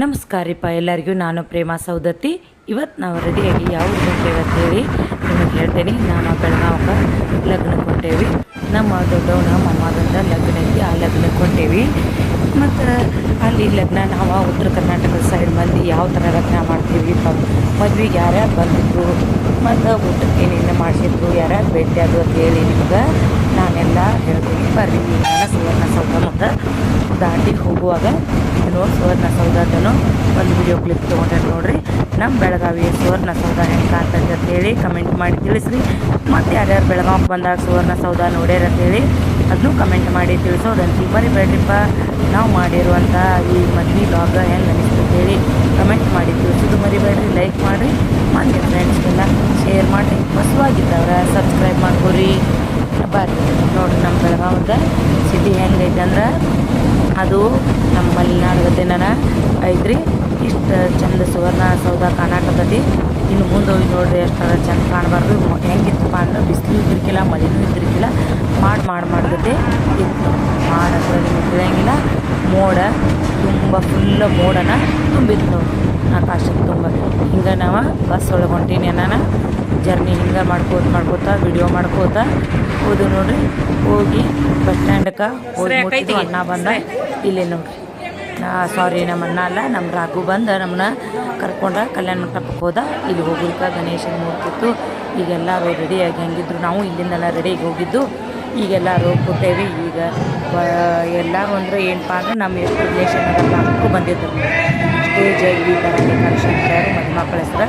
ನಮಸ್ಕಾರ ರೀಪ್ಪ ಎಲ್ಲರಿಗೂ. ನಾನು ಪ್ರೇಮ ಸೌದತ್ತಿ ಇವತ್ತು ನಾವು ರೆಡಿಯಾಗಿ ಯಾವ ಹೊಂಟೇವಿ ಅಂತೇಳಿ ನಿಮಗೆ ಹೇಳ್ತೇನೆ. ನಾನು ಬೆಳಗಾವಕ್ಕೆ ಲಗ್ನಕ್ಕೆ ಹೊಂಟೇವಿ. ನಮ್ಮ ದೊಡ್ಡವನ, ಮೊಮ್ಮಗಂದ ಲಗ್ನ ಐತಿ ಆ ಲಗ್ನಕ್ಕೆ ಕೊಟ್ಟೇವಿ ಮತ್ತು ಅಲ್ಲಿ ಲಗ್ನ, ನಾವು ಉತ್ತರ ಕರ್ನಾಟಕದ ಸೈಡ್ ಮಂದಿ ಯಾವ ಥರ ಲಗ್ನ ಮಾಡ್ತೀವಿ ಮದ್ವೆಗೆ ಯಾರ್ಯಾರು ಬಂದಿದ್ರು, ಮತ್ತು ಊಟಕ್ಕೆ ಏನೇನು ಮಾಡಿಸಿದ್ರು, ಯಾರ್ಯಾರು ಭೇಟಿ ಅಂತ ಹೇಳಿ ನಿಮ್ಗೆ ನಾನೆಲ್ಲ ಹೇಳ್ತೀನಿ. ಬರ್ರಿ ನಾನು ಸುವರ್ಣ ಸೌಧ ಮತ್ತು ದಾಂಡಿ ಹೋಗುವಾಗ ನೋಡಿ ಸುವರ್ಣ ಸೌಧದನು ಒಂದು ವಿಡಿಯೋ ಕ್ಲಿಪ್ ತೊಗೊಂಡೆ ನೋಡ್ರಿ. ನಮ್ಮ ಬೆಳಗಾವಿ ಸುವರ್ಣ ಸೌಧ ಹೆಂಗೆ ಕಾಣ್ತದೆ ಅಂತ ಹೇಳಿ ಕಮೆಂಟ್ ಮಾಡಿ ತಿಳಿಸ್ರಿ. ಮತ್ತು ಯಾರ್ಯಾರು ಬೆಳಗಾವಿಗೆ ಬಂದಾಗ ಸುವರ್ಣ ಸೌಧ ನೋಡ್ಯಾರ ಅಂತೇಳಿ ಅದನ್ನು ಕಮೆಂಟ್ ಮಾಡಿ ತಿಳಿಸೋದಂತ ಮರಿಬೇಡ್ರಿಪ್ಪ ನಾವು ಮಾಡಿರುವಂಥ ಈ ಮದ್ವೆ ಲಾಗ ಹೆಂಗೆ ಅನಿಸ್ತು ಅಂತೇಳಿ ಕಮೆಂಟ್ ಮಾಡಿ ತಿಳಿಸೋದು ಮರಿಬೇಡ್ರಿ ಲೈಕ್ ಮಾಡಿರಿ. ಮತ್ತು ಫ್ರೆಂಡ್ಸ್ಗೆಲ್ಲ ಶೇರ್ ಮಾಡಿ ಹೊಸವಾಗಿದ್ದವ್ರ ಸಬ್ಸ್ಕ್ರೈಬ್ ಮಾಡ್ಕೊರಿ. ಬರ್ರಿ. ನೋಡಿರಿ ನಮ್ಮ ಬೆಳಗಾವದ ಸಿಟಿ ಹೆಂಗೈತೆ ಅಂದ್ರೆ ಅದು ನಮ್ಮ ಮಲೆನಾಡು ಗದ್ದೆನ ಐತ್ರಿ. ಇಷ್ಟು ಚಂದ ಸುವರ್ಣ ಸೌಧ ಕಾಣಾಕತ್ತೈತಿ ಇನ್ನು ಮುಂದೆ ಹೋಗಿ ನೋಡ್ರಿ ಎಷ್ಟರ ಚಂದ ಕಾಣಬಾರ್ದು. ಹೆಂಗಿತ್ತಪ್ಪ ಅಂದ್ರೆ ಬಿಸಿಲು ಇದ್ದಿರ್ಕಿಲ್ಲ, ಮಳೆನೂ ಇದ್ದಿರ್ಕಿಲ್ಲ. ಮಾಡಿ ಮಾಡಿ ಮಾಡ್ತೈತಿ ಇತ್ತು. ಮಾಡೋದ್ರಲ್ಲಿ ನಿಮಗೆ ಮೋಡ ತುಂಬ ಫುಲ್ ಮೋಡನ ತುಂಬಿತ್ತು. ನೋಡಿ ಆಕಾಶಕ್ಕೆ ತುಂಬ ಹಿಂಗೆ ನಾವು ಬಸ್ ಒಳಗೆ ಹೊಂಟೀನಿ ನಾನು ಜರ್ನಿ ಹಿಂಗೆ ಮಾಡ್ಕೋತ ಮಾಡ್ಕೋತ ವಿಡಿಯೋ ಮಾಡ್ಕೋತ ಹೋದು ನೋಡ್ರಿ. ಹೋಗಿ ಬಸ್ ಸ್ಟ್ಯಾಂಡ್ಗೆ ಹೋಗಿ ಅಣ್ಣ ಬಂದ. ಇಲ್ಲಿ ನೋಡ್ರಿ. ನಾ ಸಾರಿ ನಮ್ಮ ಅಣ್ಣ ಅಲ್ಲ ನಮ್ಮ ರಾಘು ಬಂದ ನಮ್ಮನ್ನ ಕರ್ಕೊಂಡ ಕಲ್ಯಾಣ ಮಂಟಪಕ್ಕೆ ಹೋದ. ಇಲ್ಲಿ ಹೋಗ್ಲಿಕ್ಕೆ ಗಣೇಶನ ಮೂರ್ತಿತ್ತು ಈಗೆಲ್ಲರೂ ರೆಡಿಯಾಗಿ ಹೆಂಗಿದ್ರು ನಾವು ಇಲ್ಲಿಂದೆಲ್ಲ ರೆಡಿಯಾಗಿ ಹೋಗಿದ್ದು. ಈಗೆಲ್ಲರೂ ಹೋಗ್ಬಿಟ್ಟೇವಿ ಈಗ ಎಲ್ಲರೂ ಅಂದರೆ ಏನಪ್ಪ ಅಂದ್ರೆ ನಮ್ಮ ಎಷ್ಟು ರಿಲೇಷನ್ ಅದೆಲ್ಲ ಬಂದಿದ್ದರು ಸ್ಟೇಜ್ ಈ ಥರ ಡೆಕೋರೇಷನ್ ಮದುಮಕ್ಕಳ ಹೆಸರು.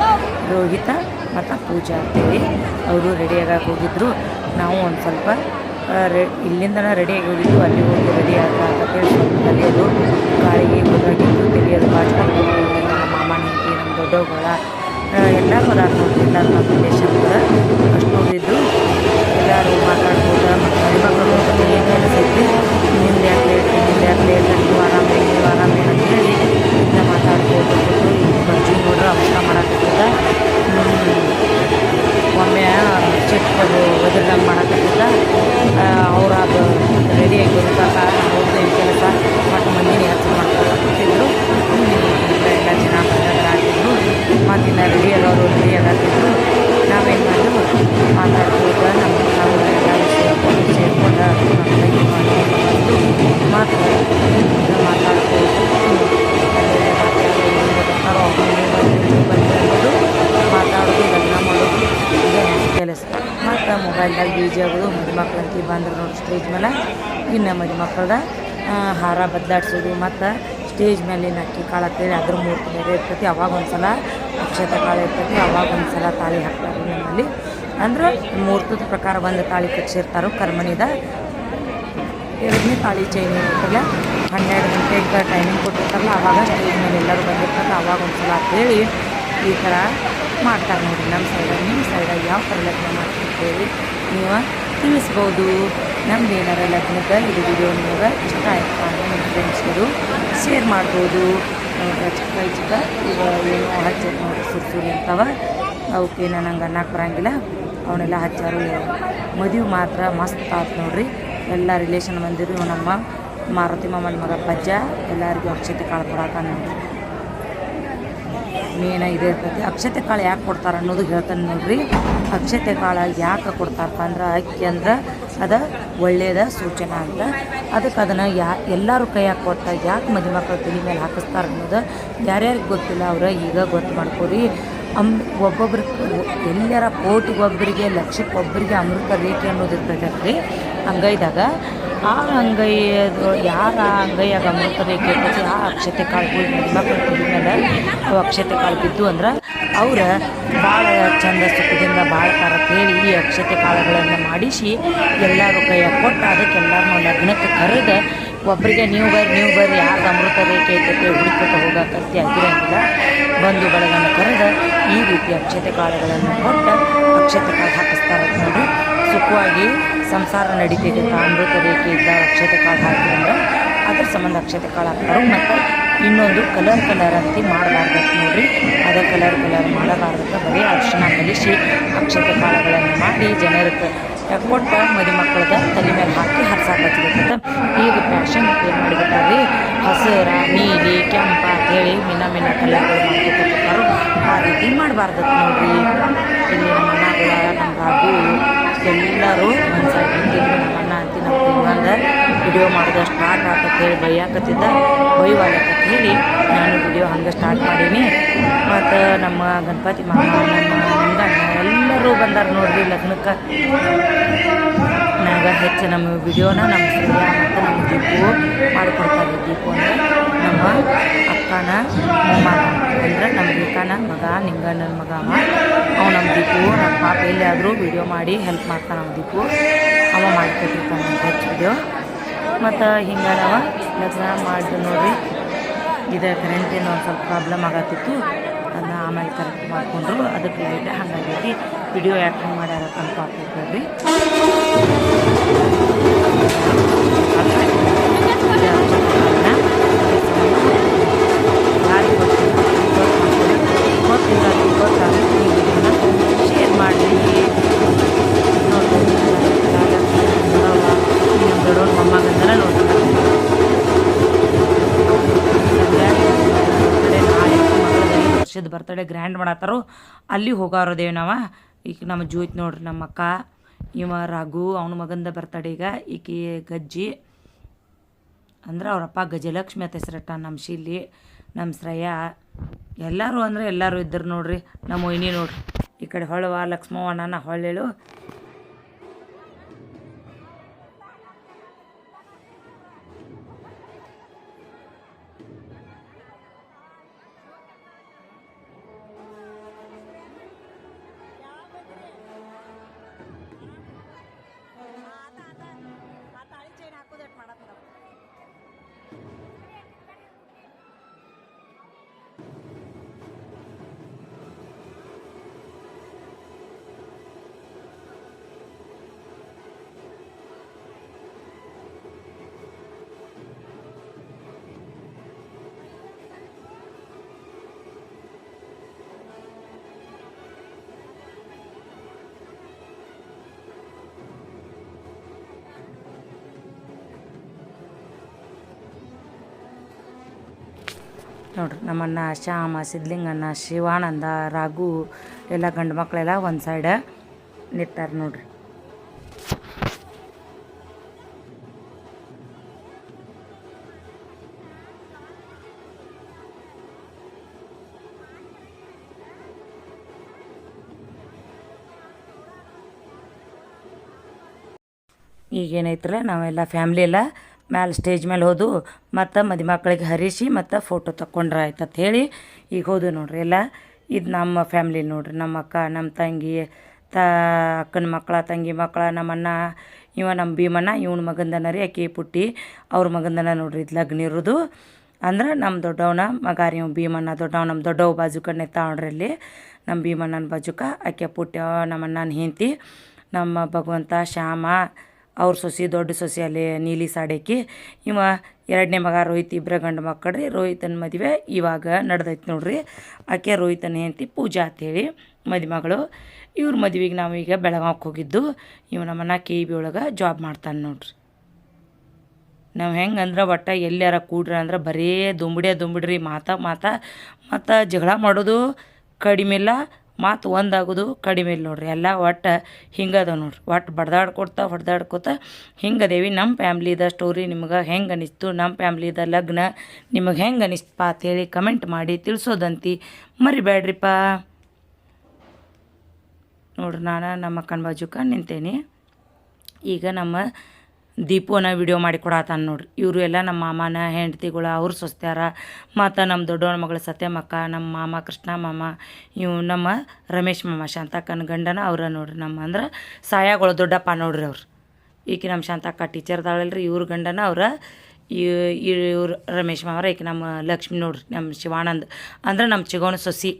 ರೋಹಿತ ಮತ್ತು ಪೂಜೆ ಅಂತೇಳಿ ಅವರು ರೆಡಿಯಾಗಿ ಹೋಗಿದ್ರು. ನಾವು ಒಂದು ಸ್ವಲ್ಪ ರೆ ಇಲ್ಲಿಂದನೇ ರೆಡಿಯಾಗಿ ಹೋಗಿದ್ದು ಅಲ್ಲಿ ಹೋಗಿ ರೆಡಿ ಆಗ ಅಂತೇಳಿ ಸ್ವಲ್ಪ ಕಲಿಯೋದು ಗಾಳಿಗೆ ಗೊತ್ತಾಗಿದ್ದು ಕಲಿಯೋದು ಬಾಚ್ಕೊಂಡು ನಮ್ಮ ಮಾಮನ ಹೆಂಡತಿ ನಮ್ಮ ದೊಡ್ಡವುಗಳ ಎಲ್ಲರೂ ಅದಾರ ನೋಡ್ರಿ ಎಲ್ಲರೂ ನಮ್ಮ ರಿಲೇಷನ್ಗಳು ಅಷ್ಟು ಹೋಗಿದ್ದು ಎಲ್ಲರೂ ಮಾತಾಡ್ಬೋದು ಮತ್ತು ಮಕ್ಕಳು ಏನೇನು ಸಿಗ್ತೀವಿ ನಿಮ್ದು ಯಾಕೆ ಲೇಟ್ ನಿಮ್ದು ಯಾಕೆ ಲೇಟ್ ಆರಾಮೇ ಆರಾಮೇ. ಮದುಮಕ್ಕಳ್ದ ಹಾರ ಬದಲಾಡ್ಸೋದು ಮತ್ತು ಸ್ಟೇಜ್ ಮೇಲಿನ ಅಕ್ಕಿ ಕಾಳು ಅಂತೇಳಿ ಅದ್ರ ಮೂರ್ತಿ ಬೇರೆ ಇರ್ತೈತಿ. ಅವಾಗ ಒಂದು ಸಲ ಅಕ್ಷತೆ ಕಾಳು ಇರ್ತೈತಿ. ಅವಾಗ ಒಂದು ಸಲ ತಾಳಿ ಹಾಕ್ತಾರೆ ನಮ್ಮಲ್ಲಿ. ಅಂದ್ರೆ ಮೂರ್ತದ ಪ್ರಕಾರ ಒಂದು ತಾಳಿ ಕಚ್ಚಿರ್ತಾರೋ ಕರ್ಮಣಿದ ಎರಡನೇ ತಾಳಿ ಚೈನ್ ಇರ್ತಲ್ಲ ಹನ್ನೆರಡು ಗಂಟೆಗೆ ಟೈಮಿಂಗ್ ಕೊಟ್ಟಿರ್ತಾರಲ್ಲ, ಅವಾಗ ಸ್ಟೇಜ್ ಮೇಲೆ ಎಲ್ಲರೂ ಬಂದಿರ್ತಾರೆ ಅವಾಗ ಒಂದು ಸಲ ಅಂತೇಳಿ ಈ ಥರ ಮಾಡ್ತಾರೆ ನೋಡಿ ನಮ್ಮ ಸೈಡಾಗ ನಿಮ್ಮ ಸೈಡಾಗ ಯಾವ ಥರ ಲಗ್ನ ಮಾಡ್ತಿರ್ತೇವೆ ನೀವು ತಿಳಿಸ್ಬೋದು. ನಮ್ದು ಏನಾರ ಲಗ್ನದ ಇದು ವಿಡಿಯೋ ನಿಮಗೆ ಇಷ್ಟ ಆಯ್ತು ಅಂದರೆ ನಿಮ್ಮ ಫ್ರೆಂಡ್ಸ್ಗಳು ಶೇರ್ ಮಾಡ್ಬೋದು. ಚಿಕ್ಕ ಚಿಕ್ಕ, ಈಗ ಏನೋ ಹಚ್ಚ ನೋಡಿ ಸುರ್ಸುರಿ ಅಂತವ ಅವಕ್ಕೆ ನಂಗೆ ಅನ್ನಕ್ಕೆ ಬರೋಂಗಿಲ್ಲ. ಅವನ್ನೆಲ್ಲ ಹಚ್ಚಾರು, ಮದುವೆ ಮಾತ್ರ ಮಸ್ತ್ ಆತು ನೋಡ್ರಿ. ಎಲ್ಲ ರಿಲೇಷನ್ ಬಂದಿರು ನಮ್ಮ ಮಾರುತಿ ಮಾಮನ ಮಗ ಪಜ್ಜ, ಎಲ್ಲರಿಗೂ ಅಕ್ಷತೆ ಕಾಳು ಕೊಡಾಕ ನೋಡ್ರಿ ಮೇನ ಇದೆ ಇರ್ತೈತಿ ಅಕ್ಷತೆ ಕಾಳು ಯಾಕೆ ಕೊಡ್ತಾರೆ ಅನ್ನೋದು ಹೇಳ್ತಾನೆ ನೋಡ್ರಿ. ಅಕ್ಷತೆ ಕಾಳು ಯಾಕೆ ಕೊಡ್ತಾರಪ್ಪ ಅಂದ್ರೆ ಅಕ್ಕಿ ಅಂದ್ರೆ ಅದು ಒಳ್ಳೆಯದ ಸೂಚನೆ ಅಂತ. ಅದಕ್ಕೆ ಅದನ್ನು ಯಾ ಎಲ್ಲರೂ ಕೈಯಾಗ ಕೊಟ್ಟ ಯಾಕೆ ಮದುಮಕ್ಕಳು ತಲೆ ಮೇಲೆ ಹಾಕಿಸ್ತಾರೆ ಅನ್ನೋದು ಯಾರ್ಯಾರಿಗೆ ಗೊತ್ತಿಲ್ಲ ಅವ್ರು ಈಗ ಗೊತ್ತು ಮಾಡ್ಕೊರಿ. ಅಮ್ ಒಬ್ಬೊಬ್ರಿಗೆ ಎಲ್ಲರ ಕೋಟಿಗೊಬ್ಬರಿಗೆ ಲಕ್ಷಕ್ಕೊಬ್ಬರಿಗೆ ಅಮೃತ ರೇಖೆ ಅನ್ನೋದು ಇರ್ತೈತೆ ಅಂಗೈದಾಗ. ಆ ಅಂಗೈಯದು ಯಾರ ಅಂಗೈಯಾಗ ಅಮೃತ ರೇಖೆ ಆ ಅಕ್ಷತೆ ಕಾಳು ಮದುಮಕ್ಕಳ ತಲೆ ಮೇಲೆ ಅವು ಅಕ್ಷತೆ ಕಾಳು ಬಿದ್ದು ಅಂದ್ರೆ ಅವರ ಭಾಳ ಚಂದ ಸುಖದಿಂದ ಬಾಳ್ತಾರ ಹೇಳಿ ಈ ಅಕ್ಷತೆ ಕಾಳುಗಳನ್ನು ಮಾಡಿಸಿ ಎಲ್ಲರೂ ಕೈಯ ಕೊಟ್ಟು ಅದಕ್ಕೆ ಎಲ್ಲರನ್ನೂ ಲಗ್ನಕ್ಕೆ ಕರೆದು ಒಬ್ಬರಿಗೆ ನೀವು ಬರ್ರಿ ನೀವು ಬರ್ರಿ ಯಾರು ಅಮೃತ ರೇಖೆ ಐತೈತೆ ಹುಡುಕತ ಹೋಗಕತ್ತಿ ಆಗಿರಂಗಿಲ್ಲ. ಬಂಧುಗಳನ್ನು ಕರೆದು ಈ ರೀತಿ ಅಕ್ಷತೆ ಕಾಳುಗಳನ್ನು ಕೊಟ್ಟು ಅಕ್ಷತೆ ಕಾಳು ಹಾಕಿಸ್ತಾರೆ ನೋಡ್ರಿ ಸುಖವಾಗಿ ಸಂಸಾರ ನಡೀತೈತೆ ಅಮೃತ ರೇಖೆ ಇದ್ದ ಅಕ್ಷತೆ ಕಾಳು ಹಾಕಿದ್ರೆ ಅದ್ರ ಸಂಬಂಧ ಅಕ್ಷತೆ ಕಾಳು ಹಾಕ್ತಾರೆ. ಮತ್ತು ಇನ್ನೊಂದು ಕಲರ್ ಕಲರ್ ಅಂತಿ ಮಾಡಬಾರ್ದು ನೋಡ್ರಿ. ಅದೇ ಕಲರ್ ಕಲರ್ ಮಾಡಬಾರ್ದು ಬರೀ ಅರಿಶಿನ ಕಲಿಸಿ ಅಕ್ಷತೆ ಕಾಳುಗಳನ್ನು ಮಾಡಿ ಜನರಿಗೆ ಕೊಟ್ಟ ಮದುಮಕ್ಕಳದ ತಲೆ ಮೇಲೆ ಹಾಕಿ ಹರ್ಸಾಕತ್ಬೇಕಂತ ಈಗ ಫ್ಯಾಷನ್ ಏನು ಮಾಡಿಬಿಟ್ಟಾರ್ರಿ? ಹಸಿರ, ನೀಲಿ, ಕೆಂಪ ಅಂತೇಳಿ ಮಿನ ಮಿನ ಕಲರ್ಗಳು ಮಾಡ್ಕೊತಾರೆ ಆ ರೀತಿ ಮಾಡಬಾರ್ದು ನೋಡಿ ಇಲ್ಲಿ ನಮ್ಮ ನಮ್ಮ ರಾಗು ಎಲ್ಲರೂ ಒಂದು ಸೈಡ್ ನಿಂತಿದ್ರು ನಮ್ಮ ಅಣ್ಣ ಅಂತಿ ನಮ್ಮ ತಿಂಗಂದ ವಿಡಿಯೋ ಮಾಡೋದು ಸ್ಟಾರ್ಟ್ ಅಂತ ಹೇಳಿ ಬೈಯಾಕತ್ತಿದ್ದ. ಬೈವಾಗತ್ತ ಹೇಳಿ ನಾನು ವಿಡಿಯೋ ಹಂಗೆ ಸ್ಟಾರ್ಟ್ ಮಾಡೀನಿ. ಮತ್ತು ನಮ್ಮ ಗಣಪತಿ ಮಾಮ, ನಮ್ಮ ನಿಂಗಣ್ಣ ಎಲ್ಲರೂ ಬಂದಾರ ನೋಡ್ರಿ ಲಗ್ನಕ್ಕೆ. ನನಗೆ ಹೆಚ್ಚು ನಮ್ಮ ವಿಡಿಯೋನ ನಮ್ಮ ಶ್ರೇಯ ಮತ್ತು ನಮ್ಮ ದೀಪು ಮಾಡಿಕೊಡ್ತಾರೆ ದೀಪು ಅಂದರೆ ನಮ್ಮ ಅಕ್ಕನ ಮೊಮ್ಮಗ. ಅಂದರೆ ನಮ್ಮ ದೀಪನ ಮಗ, ನಿಂಗಣ್ಣನ ಮಗ. ಅವ ಅವ ನಮ್ಮ ದೀಪು, ನಮ್ಮ ಪಾಪ ಎಲ್ಲಿಯಾದರೂ ವಿಡಿಯೋ ಮಾಡಿ ಹೆಲ್ಪ್ ಮಾಡ್ತಾನೆ ನಮ್ಮ ದೀಪು. ಅವ ಮಾಡಿಕೊಟ್ಟಿರ್ತಾನೆ ನಮ್ಮ ವಿಡಿಯೋ ಮತ್ತು ಹಿಂಗೆ ಲಗ್ನ ನೋಡಿರಿ ನೋಡ್ರಿ. ಇದು ಕರೆಂಟಿನ ಒಂದು ಸ್ವಲ್ಪ ಪ್ರಾಬ್ಲಮ್ ಆಗತ್ತಿತ್ತು. ಅದನ್ನ ಆಮೇಲೆ ಕರೆಕ್ಟ್ ಮಾಡಿಕೊಂಡ್ರು. ಅದಕ್ಕೆ ಲೈಟ್ ಹಾಗಾಗೈತಿ. ವಿಡಿಯೋ ಯಾಕೆ ಹಂಗೆ ಮಾಡ್ಯಾರ ಅಂತ ವರ್ಷದ ಬರ್ತಡೇ ಗ್ರ್ಯಾಂಡ್ ಮಾಡತ್ತಾರೋ. ಅಲ್ಲಿ ಹೋಗಾರೋದೇವ್ ನಾವ. ಈಗ ನಮ್ಮ ಜೂತ್ ನೋಡ್ರಿ ನಮ್ಮ ಅಕ್ಕ ಇವ ರಘು, ಅವನ ಮಗಂದ ಬರ್ತಡೇ ಈಗ. ಈಕಿ ಗಜ್ಜಿ. ಅಂದ್ರೆ ಅವರಪ್ಪ ಗಜಲಕ್ಷ್ಮಿ ಅಂತ ಹೆಸರಟ್ಟ ನಮ್ಮ ಶಿಲ್ಲಿ ನಮ್ಮ ಶ್ರೇಯ, ಎಲ್ಲರೂ ಅಂದ್ರೆ ಎಲ್ಲರೂ ಇದ್ದರು ನೋಡ್ರಿ. ನಮ್ಮ ಮೊಯ್ನಿ ನೋಡ್ರಿ. ಈ ಕಡೆ ಹೊಳವ, ಲಕ್ಷ್ಮವ್ವ ನಾನು ಹೊಳ್ಳೆಳು. ನೋಡ್ರಿ, ನಮ್ಮಣ್ಣ ಶ್ಯಾಮ ಸಿದ್ಲಿಂಗಣ್ಣ ಶಿವಾನಂದ, ರಾಘು, ಎಲ್ಲ ಗಂಡು ಮಕ್ಕಳೆಲ್ಲ ಒಂದು ಸೈಡ್ ನಿಟ್ಟಾರ ನೋಡ್ರಿ. ಈಗೇನೈತ್ರಲ್ಲ ನಾವೆಲ್ಲ ಫ್ಯಾಮ್ಲಿ ಎಲ್ಲ ಮ್ಯಾಲೆ ಸ್ಟೇಜ್ ಮೇಲೆ ಹೋದು ಮತ್ತು ಮದುಮಕ್ಳಿಗೆ ಹರಿಸಿ ಮತ್ತು ಫೋಟೋ ತಕ್ಕೊಂಡ್ರೆ ಆಯ್ತು ಹೇಳಿ ಈಗ ಹೋದು ನೋಡ್ರಿ ಎಲ್ಲ. ಇದು ನಮ್ಮ ಫ್ಯಾಮ್ಲಿ ನೋಡ್ರಿ, ನಮ್ಮ ಅಕ್ಕ, ನಮ್ಮ ತಂಗಿ, ತ ಅಕ್ಕನ ಮಕ್ಕಳ, ತಂಗಿ ಮಕ್ಕಳ, ನಮ್ಮ ಅಣ್ಣ, ಇವ ನಮ್ಮ ಭೀಮಣ್ಣ, ಇವನ ಮಗಂದನ ರೀ ಆಕೆ ಪುಟ್ಟಿ, ಅವ್ರ ಮಗಂದನ ನೋಡ್ರಿ ಇದು ಲಗ್ನ ಇರೋದು. ಅಂದ್ರೆ ನಮ್ಮ ದೊಡ್ಡವನ ಮಗ ರೀ ಇವ್ ಭೀಮಣ್ಣ ದೊಡ್ಡವ ನಮ್ಮ ದೊಡ್ಡವ ಬಾಜುಕ ನಿಂತಾವ್ರಿ ಅಲ್ಲಿ. ನಮ್ಮ ಭೀಮಣ್ಣನ ಬಾಜುಕ ಆಕೆ ಪುಟ್ಟಿ ನಮ್ಮ ಅಣ್ಣನ ಹೆಂಡತಿ, ನಮ್ಮ ಭಗವಂತ, ಶ್ಯಾಮ ಅವ್ರ ಸೊಸಿ, ದೊಡ್ಡ ಸೊಸಿ ಅಲ್ಲಿ ನೀಲಿ ಸಾಡೇಕಿ. ಇವ ಎರಡನೇ ಮಗ ರೋಹಿತ್ ಇಬ್ಬರ ಗಂಡು ಮಕ್ಕಳ್ರಿ. ರೋಹಿತನ ಮದುವೆ ಇವಾಗ ನಡೆದೈತೆ ನೋಡ್ರಿ. ಆಕೆ, ರೋಹಿತನ ಹೆಂಡತಿ ಪೂಜಾ ಅಂತೇಳಿ ಮದುಮಗಳು. ಇವ್ರ ಮದುವೆಗೆ ನಾವು ಈಗ ಬೆಳಗಾವಕ್ಕೆ ಹೋಗಿದ್ದು. ಇವ ನಮ್ಮನ್ನ ಕೆ ಬಿ ಒಳಗೆ ಜಾಬ್ ಮಾಡ್ತಾನೆ ನೋಡ್ರಿ. ನಾವು ಹೆಂಗೆ ಅಂದ್ರೆ ಒಟ್ಟು ಎಲ್ಲಾರ ಕೂಡ್ರಿ ಅಂದ್ರೆ ಬರೀ ದುಂಬಿಡೇ ದುಂಬಿಡ್ರಿ, ಮಾತಾ ಮಾತಾ. ಮತ್ತು ಜಗಳ ಮಾಡೋದು ಕಡಿಮೆ ಇಲ್ಲ. ಮಾತು ಒಂದಾಗೋದು, ಕಡಿಮೆ ಇಲ್ಲ ನೋಡ್ರಿ. ಎಲ್ಲ ಒಟ್ಟು ಹಿಂಗದ ನೋಡ್ರಿ. ಒಟ್ಟು ಬಡ್ದಾಡ್ಕೊಡ್ತಾ, ಹೊಡೆದಾಡ್ಕೊತ ಹಿಂಗದೇವಿ ನಮ್ಮ ಫ್ಯಾಮ್ಲಿದ ಸ್ಟೋರಿ ನಿಮ್ಗೆ ಹೆಂಗೆ ಅನಿಸ್ತು? ನಮ್ಮ ಫ್ಯಾಮ್ಲಿದ ಲಗ್ನ ನಿಮಗೆ ಹೆಂಗೆ ಅನಿಸ್ತಪ್ಪ ಅಂತೇಳಿ ಕಮೆಂಟ್ ಮಾಡಿ ತಿಳಿಸೋದಂತಿ ಮರಿಬೇಡ್ರಿಪ್ಪ ನೋಡ್ರಿ ನಾನು ನಮ್ಮ ಅಕ್ಕನ ಬಾಜುಕ ನಿಂತೇನೆ. ಈಗ ನಮ್ಮ ದೀಪುನ ವಿಡಿಯೋ ಮಾಡಿ ಕೊಡತ್ತಾನ ನೋಡ್ರಿ. ಇವರು ಎಲ್ಲ ನಮ್ಮ ಮಾಮನ ಹೆಂಡತಿಗಳು, ಅವ್ರು ಸೊಸ್ತ್ಯಾರ, ಮತ್ತು ನಮ್ಮ ದೊಡ್ಡವನ ಮಗಳು ಸತ್ಯಮಕ್ಕ ನಮ್ಮ ಮಾಮ ಕೃಷ್ಣ ಮಾಮ, ಇವು ನಮ್ಮ ರಮೇಶ್ ಮಾಮ, ಶಾಂತಕ್ಕನ ಗಂಡನ ಅವ್ರ ನೋಡ್ರಿ ನಮ್ಮ ಅಂದ್ರೆ ಸಾಯಾಗಳು ದೊಡ್ಡಪ್ಪ ನೋಡ್ರಿ ಅವ್ರು. ಈಕೆ ನಮ್ಮ ಶಾಂತಕ್ಕ ಟೀಚರ್ದಾಳಲ್ರಿ ಇವ್ರ ಗಂಡನ ಅವ್ರ ಇವ್ರು ರಮೇಶ್ ಮಾಮರ ಈಕೆ ನಮ್ಮ ಲಕ್ಷ್ಮಿ ನೋಡ್ರಿ ನಮ್ಮ ಶಿವಾನಂದ್. ಅಂದ್ರೆ ನಮ್ಮ ಚಿಗೋಣ ಸೊಸಿ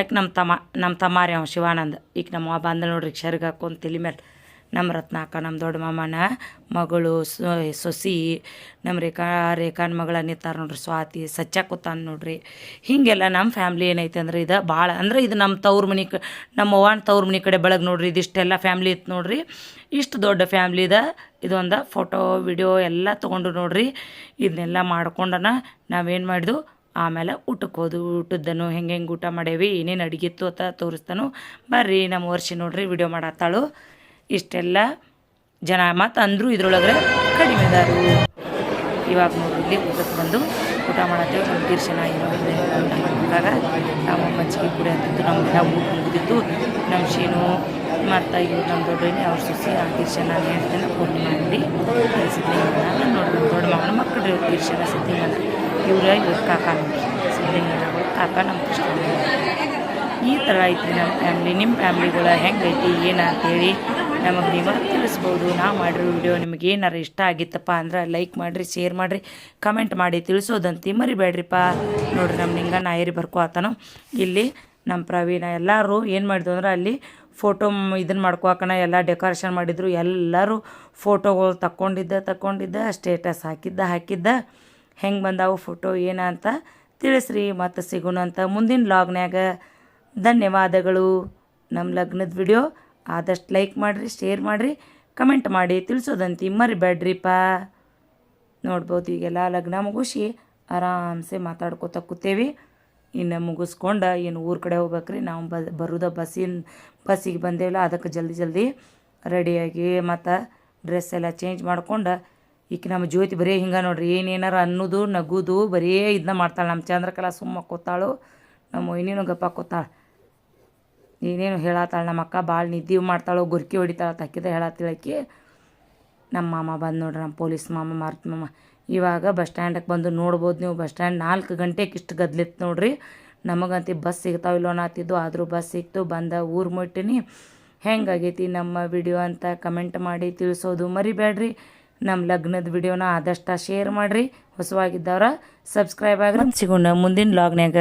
ಆಕೆ ನಮ್ಮ ತಮ್ಮ ನಮ್ಮ ತಮ್ಮ ರೀ ಅವ ಶಿವಾನಂದ್. ಈಗ ನಮ್ಮ ಬಂದ ನೋಡ್ರಿ ಶರ್ಗ ಹಾಕೊಂಡು ತಲೆ ಮೇಲೆ ನಮ್ಮ ರತ್ನಾಕ ನಮ್ಮ ದೊಡ್ಡ ಮಾಮನ ಮಗಳು ಸೊಸಿ ನಮ್ಮ ರೇಖಾ, ರೇಖಾನ್ ಮಗಳ ನಿತ್ತಾರ ನೋಡ್ರಿ, ಸ್ವಾತಿ, ಸಚ್ಚ ಕೂತಾನ ನೋಡ್ರಿ. ಹೀಗೆಲ್ಲ ನಮ್ಮ ಫ್ಯಾಮ್ಲಿ ಏನೈತೆ ಅಂದ್ರೆ ಇದು ಭಾಳ ಅಂದ್ರೆ ಇದು ನಮ್ಮ ತವ್ರ ಮನೆ ಕ ನಮ್ಮ ಅವ್ವನ ತವ್ರ ಮನೆ ಕಡೆ ಬೆಳಗ್ಗೆ ನೋಡ್ರಿ, ಇದಿಷ್ಟೆಲ್ಲ ಫ್ಯಾಮ್ಲಿ ಇತ್ತು ನೋಡ್ರಿ. ಇಷ್ಟು ದೊಡ್ಡ ಫ್ಯಾಮ್ಲಿದ ಇದೊಂದು ಫೋಟೋ, ವಿಡಿಯೋ ಎಲ್ಲ ತೊಗೊಂಡು ನೋಡ್ರಿ. ಇದನ್ನೆಲ್ಲ ಮಾಡ್ಕೊಂಡನ ನಾವೇನು ಮಾಡಿದ್ವು, ಆಮೇಲೆ ಊಟಕ್ಕೆ ಹೋದು ಊಟದ್ದನು ಹೆಂಗೆ ಹೆಂಗೆ ಊಟ ಮಾಡೇವಿ, ಏನೇನು ಅಡುಗೆ ಅಂತ ತೋರಿಸ್ತಾನು. ಬರ್ರಿ ನಮ್ಮ ವರ್ಷ ನೋಡ್ರಿ, ವಿಡಿಯೋ ಮಾಡತ್ತಾಳು. ಇಷ್ಟೆಲ್ಲ ಜನ ಮತ್ತು ಅಂದರೂ ಇದ್ರೊಳಗೆ ಕಡಿಮೆ ಅದಾರು ಇವಾಗ ನೋಡ್ರಿ ಊಟಕ್ಕೆ ಬಂದು ಊಟ ಮಾಡತ್ತೇವೆ, ನಮ್ಮ ನಮ್ಮ ಅಂತ ನಾವು ಮಜ್ಜಿಗೆ ಕುಡಿ ಅಂತಿದ್ದು ನಮ್ಮೆಲ್ಲ ಊಟ ಮುಗಿದಿತ್ತು. ನಮ್ಮ ಶೀನು ಮತ್ತು ಇವ್ರು, ನಮ್ಮ ದೊಡ್ಡನೇ ಅವ್ರ ಸುಸಿ ಆ ತೀರ್ಷಣ ಹೇಳ್ತೇನೆ ಮಾಡಿ ಸಿದ್ಧಿ ಸಿದ್ಲಿಂಗನ ನೋಡಿ, ನಮ್ಮ ದೊಡ್ಡ ಮಗನ ಮಕ್ಕಳು ರೀ ಸಿದ್ಧಿ ಮಾಡಿ, ಇವ್ರ ಇವ್ರ ಕಾಕ ಸಿದ್ಧಿ ಕಾಕ ನಮ್ಮ ಕೃಷ್ಣ ಈ ಥರ ಐತಿ ನಮ್ಮ ಫ್ಯಾಮ್ಲಿ ನಿಮ್ಮ ಫ್ಯಾಮ್ಲಿಗಳು ಹೆಂಗೈತಿ, ಏನು ನಮಗೆ ನೀವು ತಿಳಿಸ್ಬೋದು. ನಾವು ಮಾಡಿರೋ ವಿಡಿಯೋ ನಿಮಗೆ ಏನಾರು ಇಷ್ಟ ಆಗಿತ್ತಪ್ಪ ಅಂದ್ರೆ ಲೈಕ್ ಮಾಡಿರಿ ಶೇರ್ ಮಾಡಿರಿ ಕಮೆಂಟ್ ಮಾಡಿ ತಿಳಿಸೋದಂತಿ ಮರಿಬೇಡ್ರಿಪ್ಪ ನೋಡಿರಿ ನಮ್ಮ ನಿಂಗ ನಾಯರಿ ಬರ್ಕೋತಾನು ಇಲ್ಲಿ ನಮ್ಮ ಪ್ರವೀಣ ಎಲ್ಲರೂ ಏನು ಮಾಡಿದ್ವು ಅಂದ್ರೆ ಅಲ್ಲಿ ಫೋಟೋ ಇದನ್ನು ಮಾಡ್ಕೋಕಣ ಎಲ್ಲ ಡೆಕೋರೇಷನ್ ಮಾಡಿದ್ರು, ಎಲ್ಲರೂ ಫೋಟೋಗಳು ತಕ್ಕೊಂಡಿದ್ದ ತಕ್ಕೊಂಡಿದ್ದ ಸ್ಟೇಟಸ್ ಹಾಕಿದ್ದ ಹಾಕಿದ್ದ. ಹೆಂಗೆ ಬಂದಾವು ಫೋಟೋ ಏನ ಅಂತ ತಿಳಿಸ್ರಿ ಮತ್ತು ಸಿಗೋಣ ಅಂತ ಮುಂದಿನ ಲಾಗ್ನ್ಯಾಗ ಧನ್ಯವಾದಗಳು. ನಮ್ಮ ಲಗ್ನದ ವಿಡಿಯೋ ಆದಷ್ಟು ಲೈಕ್ ಮಾಡಿರಿ ಶೇರ್ ಮಾಡಿರಿ ಕಮೆಂಟ್ ಮಾಡಿ ತಿಳಿಸೋದಂತಿ ಮರಿಬೇಡ್ರಿಪ್ಪ ನೋಡ್ಬೋದು ಈಗೆಲ್ಲ ಲಗ್ನ ಮುಗಿಸಿ ಆರಾಮ್ಸೆ ಮಾತಾಡ್ಕೋತ ಕೂತೇವಿ. ಇನ್ನು ಮುಗಿಸ್ಕೊಂಡು ಇನ್ನು ಊರ ಕಡೆ ಹೋಗ್ಬೇಕ್ರಿ, ನಾವು ಬ ಬರೋದ ಬಸ್ಸಿನ, ಬಸ್ಸಿಗೆ ಬಂದೇವಲ್ಲ ಅದಕ್ಕೆ ಜಲ್ದಿ ಜಲ್ದಿ ರೆಡಿಯಾಗಿ ಮತ್ತು ಡ್ರೆಸ್ ಎಲ್ಲ ಚೇಂಜ್ ಮಾಡ್ಕೊಂಡು ಈಕೆ ನಮ್ಮ ಜ್ಯೋತಿ ಬರೀ ಹಿಂಗೆ ನೋಡ್ರಿ, ಏನೇನಾರು ಅನ್ನೋದು, ನಗುದು ಬರೀ ಇದನ್ನ ಮಾಡ್ತಾಳೆ ನಮ್ಮ ಚಂದ್ರಕಲಾ ಸುಮ್ಮ ಕೂತಾಳು, ನಮ್ಮ ಇನ್ನೇನು ಗಪ್ಪ ಕೂತಾಳೆ. ಏನೇನು ಹೇಳತ್ತಾಳೆ ನಮ್ಮ ಅಕ್ಕ ಭಾಳ ನಿದ್ದೆ ಮಾಡ್ತಾಳೋ, ಗುರ್ಕಿ ಹೊಡಿತಾಳೆ ತಕ್ಕಿದ ಹೇಳತ್ತಿಳಕಿ ನಮ್ಮ ಮಾಮ ಬಂದು ನೋಡ್ರಿ ನಮ್ಮ ಪೊಲೀಸ್ ಮಾಮ, ಮಾರುತಿ ಮಾಮ. ಇವಾಗ ಬಸ್ ಸ್ಟ್ಯಾಂಡಕ್ಕೆ ಬಂದು ನೋಡ್ಬೋದು ನೀವು. ಬಸ್ ಸ್ಟ್ಯಾಂಡ್ ನಾಲ್ಕು ಗಂಟೆಗೆ ಇಷ್ಟು ಗದ್ಲಿತ್ತು ನೋಡ್ರಿ. ನಮಗಂತೂ ಬಸ್ ಸಿಗ್ತಾವಿಲ್ಲೋ ಅನ್ನತ್ತಿದ್ದು. ಆದರೂ ಬಸ್ ಸಿಕ್ತು, ಬಂದ ಊರು ಮುಟ್ಟಿನಿ. ಹೆಂಗಾಗೈತಿ ನಮ್ಮ ವಿಡಿಯೋ ಅಂತ ಕಮೆಂಟ್ ಮಾಡಿ ತಿಳಿಸೋದು ಮರಿಬೇಡ್ರಿ ನಮ್ಮ ಲಗ್ನದ ವಿಡಿಯೋನ ಆದಷ್ಟು ಶೇರ್ ಮಾಡಿರಿ. ಹೊಸವಾಗಿದ್ದವ್ರ ಸಬ್ಸ್ಕ್ರೈಬ್ ಆಗ್ರಿ. ಸಿಗೋಣ ಮುಂದಿನ ಲಾಗ್ನ್ಯಾಗ